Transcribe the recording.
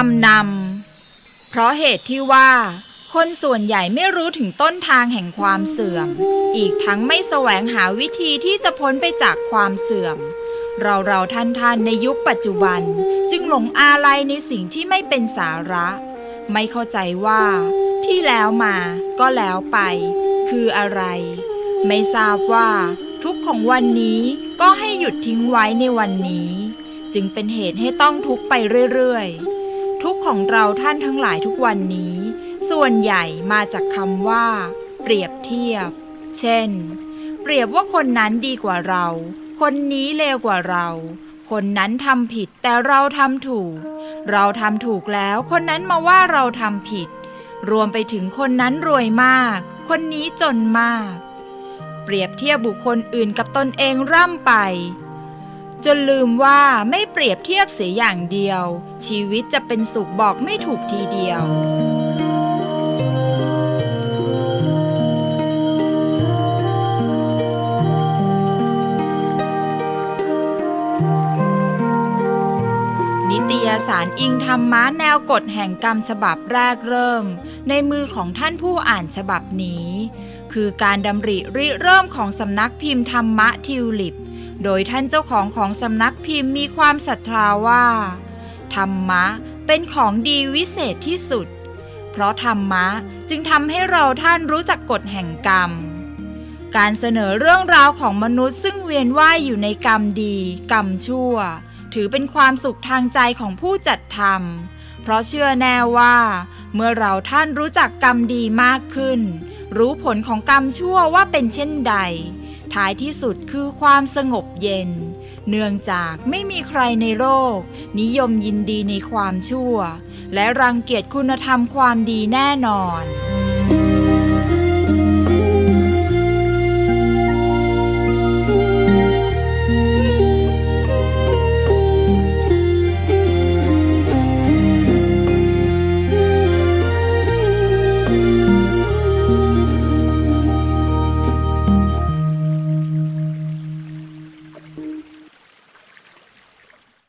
คำนำ เพราะเหตุที่ว่า คนส่วนใหญ่ไม่รู้ถึงต้นทางแห่งความเสื่อม อีกทั้งไม่แสวงหาวิธีที่จะพ้นไปจากความเสื่อม เราเราท่านท่านในยุคปัจจุบัน จึงหลงอาลัยในสิ่งที่ไม่เป็นสาระ ไม่เข้าใจว่า ที่แล้วมาก็แล้วไป คืออะไร ไม่ทราบว่า ทุกของวันนี้ก็ให้หยุดทิ้งไว้ในวันนี้จึงเป็นเหตุให้ต้องทุกข์ไปเรื่อย ๆ ทุกข์ของเราท่านทั้งหลายทุกวันนี้ ส่วนใหญ่มาจากคำว่า เปรียบเทียบ เช่น เปรียบว่าคนนั้นดีกว่าเรา คนนี้เลวกว่าเรา คนนั้นทำผิดแต่เราทำถูก เราทำถูกแล้วคนนั้นมาว่าเราทำผิด รวมไปถึงคนนั้นรวยมาก คนนี้จนมาก เปรียบเทียบบุคคลอื่นกับตนเองร่ำไป จนลืมว่าไม่เปรียบเทียบเสียอย่างเดียว ชีวิตจะเป็นสุขบอกไม่ถูกทีเดียวนิตยสารอิงธรรมะแนวกฎแห่งกรรมฉบับแรกเริ่ม ในมือของท่านผู้อ่านฉบับนี้ คือการดำริริเริ่มของสำนักพิมพ์ธรรมะทิวลิป โดยท่านเจ้าของของสำนักพิมพ์มีความศรัทธาว่า ธรรมะเป็นของดีวิเศษที่สุด เพราะธรรมะจึงทำให้เราท่านรู้จักกฎแห่งกรรม การเสนอเรื่องราวของมนุษย์ซึ่งเวียนว่ายอยู่ในกรรมดี กรรมชั่ว ถือเป็นความสุขทางใจของผู้จัดทำเพราะเชื่อแน่ว่า เมื่อเราท่านรู้จักกรรมดีมากขึ้น รู้ผลของกรรมชั่วว่าเป็นเช่นใด ท้ายที่สุดคือความสงบเย็น เนื่องจากไม่มีใครในโลก นิยมยินดีในความชั่ว และรังเกียจคุณธรรมความดีแน่นอน